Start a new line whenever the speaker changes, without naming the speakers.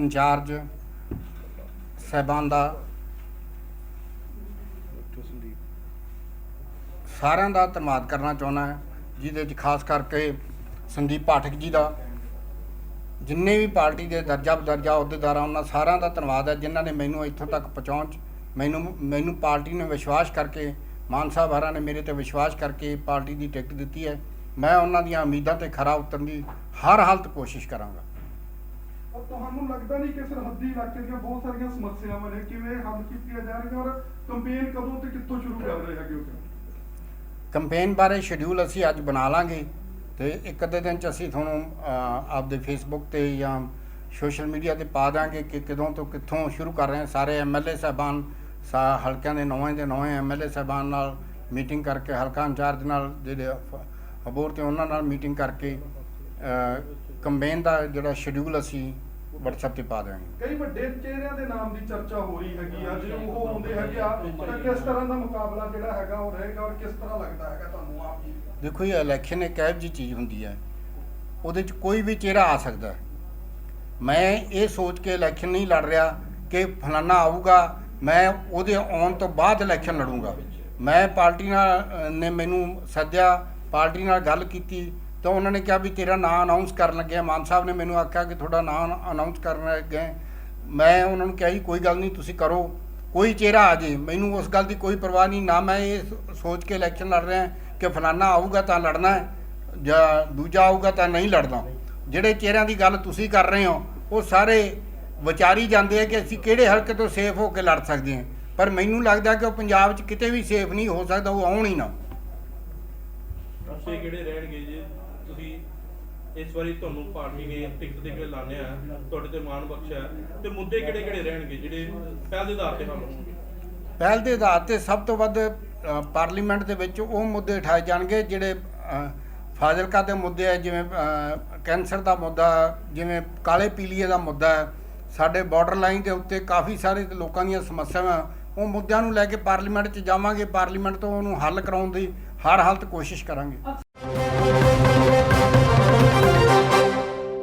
Incharge ਸਹਿਬਾਨ ਦਾ, ਸਾਰਿਆਂ ਦਾ ਧੰਨਵਾਦ ਕਰਨਾ ਚਾਹੁੰਦਾ ਹਾਂ, ਜਿਹਦੇ ਵਿੱਚ ਖਾਸ ਕਰਕੇ ਸੰਦੀਪ ਪਾਠਕ ਜੀ ਦਾ, ਜਿੰਨੇ ਵੀ ਪਾਰਟੀ ਦੇ ਦਰਜਾ ਬਦਰਜਾ ਅਹੁਦੇਦਾਰਾਂ ਉਹਨਾਂ ਸਾਰਿਆਂ ਦਾ ਧੰਨਵਾਦ ਹੈ, ਜਿਨ੍ਹਾਂ ਨੇ ਮੈਨੂੰ ਇੱਥੋਂ ਤੱਕ ਪਹੁੰਚਾਉਣ ਮੈਨੂੰ ਮੈਨੂੰ ਪਾਰਟੀ ਨੇ ਵਿਸ਼ਵਾਸ ਕਰਕੇ, ਮਾਨ ਸਾਹਿਬ ਹਰਾਂ ਨੇ ਮੇਰੇ ਤੇ ਵਿਸ਼ਵਾਸ ਕਰਕੇ ਪਾਰਟੀ ਦੀ ਟਿਕਟ ਦਿੱਤੀ ਹੈ। ਮੈਂ ਉਹਨਾਂ ਦੀਆਂ ਉਮੀਦਾਂ ਤੇ ਖਰਾ ਉਤਰਨ ਦੀ ਹਰ ਹਾਲਤ ਕੋਸ਼ਿਸ਼ ਕਰਾਂਗਾ।
ਪਰ ਤੁਹਾਨੂੰ ਲੱਗਦਾ ਨਹੀਂ ਕਿ ਸਰਹੱਦੀ ਇਲਾਕੇ ਦੀਆਂ ਬਹੁਤ ਸਾਰੀਆਂ ਸਮੱਸਿਆਵਾਂ ਨੇ? ਕਿਵੇਂ ਹੱਲ ਕੀਤੀਆਂ ਜਾਣਗੀਆਂ ਔਰ ਕੰਪੇਨ ਕਦੋਂ ਤੇ ਕਿੱਥੋਂ ਸ਼ੁਰੂ ਕਰ ਰਹੇ ਹੈਗੇ ਹੋ
ਕੰਪੇਨ ਬਾਰੇ ਸ਼ਡਿਊਲ ਅਸੀਂ ਅੱਜ ਬਣਾ ਲਾਂਗੇ ਤੇ ਇੱਕ ਅੱਧੇ ਦਿਨ ਚ ਅਸੀਂ ਤੁਹਾਨੂੰ ਆਪਦੇ ਫੇਸਬੁੱਕ ਤੇ ਜਾਂ ਸੋਸ਼ਲ ਮੀਡੀਆ ਤੇ ਪਾ ਦਾਂਗੇ ਕਿ ਕਦੋਂ ਤੋਂ ਕਿੱਥੋਂ ਸ਼ੁਰੂ ਕਰ ਰਹੇ ਹਾਂ। ਸਾਰੇ ਐਮਐਲਏ ਸਾਹਿਬਾਨ, ਸਾ ਹਲਕਿਆਂ ਦੇ ਨੌਵੇਂ ਦੇ ਨੌਵੇਂ ਐਮਐਲਏ ਸਾਹਿਬਾਨ ਨਾਲ ਮੀਟਿੰਗ ਕਰਕੇ, ਹਲਕਾ ਇੰਚਾਰਜ ਨਾਲ ਜਿਹੜੇ ਅਬੋਰ ਤੇ ਉਹਨਾਂ ਨਾਲ ਮੀਟਿੰਗ ਕਰਕੇ ਕੰਪੇਨ ਦਾ ਜਿਹੜਾ ਸ਼ਡਿਊਲ ਅਸੀਂ WhatsApp ਤੇ ਪਾ ਦਾਂਗੇ
ਕਈ ਵੱਡੇ ਚਿਹਰਿਆਂ ਦੇ ਨਾਮ ਦੀ ਚਰਚਾ ਹੋ ਰਹੀ ਹੈਗੀ ਆ ਜੇ ਉਹ ਆਉਂਦੇ ਹੈਗੇ ਆ ਤਾਂ ਕਿਸ ਤਰ੍ਹਾਂ ਦਾ ਮੁਕਾਬਲਾ ਜਿਹੜਾ ਹੈਗਾ ਉਹ ਰਹੇਗਾ ਔਰ ਕਿਸ ਤਰ੍ਹਾਂ ਲੱਗਦਾ ਹੈਗਾ ਤੁਹਾਨੂੰ ਆਪ ਜੀ?
ਦੇਖੋ ਇਹ ਇਲੈਕਸ਼ਨ ਇੱਕ ਇਹੋ ਜਿਹੀ ਚੀਜ਼ ਹੁੰਦੀ ਹੈ ਉਹਦੇ 'ਚ ਕੋਈ ਵੀ ਚਿਹਰਾ ਆ ਸਕਦਾ। ਹੈ ਮੈਂ ਇਹ ਸੋਚ ਕੇ ਇਲੈਕਸ਼ਨ ਨਹੀਂ ਲੜ ਰਿਹਾ ਕਿ ਫਲਾਨਾ ਆਊਗਾ ਮੈਂ ਉਹਦੇ ਆਉਣ ਤੋਂ ਬਾਅਦ ਇਲੈਕਸ਼ਨ ਲੜੂੰਗਾ। ਮੈਂ ਪਾਰਟੀ ਨਾਲ ਨੇ ਮੈਨੂੰ ਸੱਦਿਆ ਪਾਰਟੀ ਨਾਲ ਗੱਲ ਕੀਤੀ ਤਾਂ ਉਹਨਾਂ ਨੇ ਕਿਹਾ ਵੀ ਤੇਰਾ ਨਾਂ ਅਨਾਉਂਸ ਕਰਨ ਲੱਗਿਆ ਮਾਨ ਸਾਹਿਬ ਨੇ ਮੈਨੂੰ ਆਖਿਆ ਕਿ ਤੁਹਾਡਾ ਨਾਂ ਅਨਾਉਂਸ ਕਰਨ ਲੱਗੇ ਮੈਂ ਉਹਨਾਂ ਨੂੰ ਕਿਹਾ ਜੀ, ਕੋਈ ਗੱਲ ਨਹੀਂ, ਤੁਸੀਂ ਕਰੋ। ਕੋਈ ਚਿਹਰਾ ਆ ਜੇ। ਮੈਨੂੰ ਉਸ ਗੱਲ ਦੀ ਕੋਈ ਪਰਵਾਹ ਨਹੀਂ। ਨਾ ਮੈਂ ਇਹ ਸ- ਸੋਚ ਕੇ ਇਲੈਕਸ਼ਨ ਲੜ ਰਿਹਾ ਕਿ ਫਲਾਨਾ ਆਊਗਾ ਤਾਂ ਲੜਨਾ ਹੈ, ਜਾਂ ਦੂਜਾ ਆਊਗਾ ਤਾਂ ਨਹੀਂ ਲੜਨਾ ਜਿਹੜੇ ਚਿਹਰਿਆਂ ਦੀ ਗੱਲ ਤੁਸੀਂ ਕਰ ਰਹੇ ਹੋ, ਉਹ ਸਾਰੇ ਵਿਚਾਰੀ ਜਾਂਦੇ ਆ ਕਿ ਅਸੀਂ ਕਿਹੜੇ ਹਲਕੇ ਤੋਂ ਸੇਫ ਹੋ ਕੇ ਲੜ ਸਕਦੇ ਹਾਂ। ਪਰ ਮੈਨੂੰ ਲੱਗਦਾ ਕਿ ਉਹ ਪੰਜਾਬ 'ਚ ਕਿਤੇ ਵੀ ਸੇਫ ਨਹੀਂ ਹੋ ਸਕਦਾ, ਉਹ ਆਉਣ ਹੀ ਨਾ।
ਵਿਸ਼ੇ ਕਿਹੜੇ ਰਹਿਣਗੇ ਜੀ? ਇਸ ਵਾਰੀ ਤੁਹਾਨੂੰ ਪਾਰਟੀ ਨੇ ਟਿਕਟ ਦੇ ਕੇ ਲਾਣੇ ਆ ਤੁਹਾਡੇ ਤੇ ਮਾਣ ਬਖਸ਼ਿਆ ਤੇ ਮੁੱਦੇ ਕਿਹੜੇ ਕਿਹੜੇ ਰਹਿਣਗੇ ਜਿਹੜੇ ਪਹਿਲ ਦੇ ਆਧਾਰ ਤੇ ਹੱਲ ਹੋਣਗੇ?
ਪਹਿਲ ਦੇ ਆਧਾਰ ਤੇ ਸਭ ਤੋਂ ਵੱਧ ਪਾਰਲੀਮੈਂਟ ਦੇ ਵਿੱਚ ਉਹ ਮੁੱਦੇ ਉਠਾਏ ਜਾਣਗੇ ਜਿਹੜੇ ਫਾਜ਼ਿਲਕਾ ਦੇ ਮੁੱਦੇ ਆ, ਜਿਵੇਂ ਕੈਂਸਰ ਦਾ ਮੁੱਦਾ, ਜਿਵੇਂ ਕਾਲੇ ਪੀਲੀਏ ਦਾ ਮੁੱਦਾ ਸਾਡੇ ਬਾਰਡਰ ਲਾਈਨ ਦੇ ਉੱਤੇ ਕਾਫੀ ਸਾਰੇ ਲੋਕਾਂ ਦੀਆਂ ਸਮੱਸਿਆਵਾਂ, ਉਹ ਮੁੱਦਿਆਂ ਨੂੰ ਲੈ ਕੇ ਪਾਰਲੀਮੈਂਟ 'ਚ ਜਾਵਾਂਗੇ। ਪਾਰਲੀਮੈਂਟ ਤੋਂ ਉਹਨੂੰ ਹੱਲ ਕਰਾਉਣ ਦੀ ਹਰ ਹਾਲਤ ਕੋਸ਼ਿਸ਼ ਕਰਾਂਗੇ।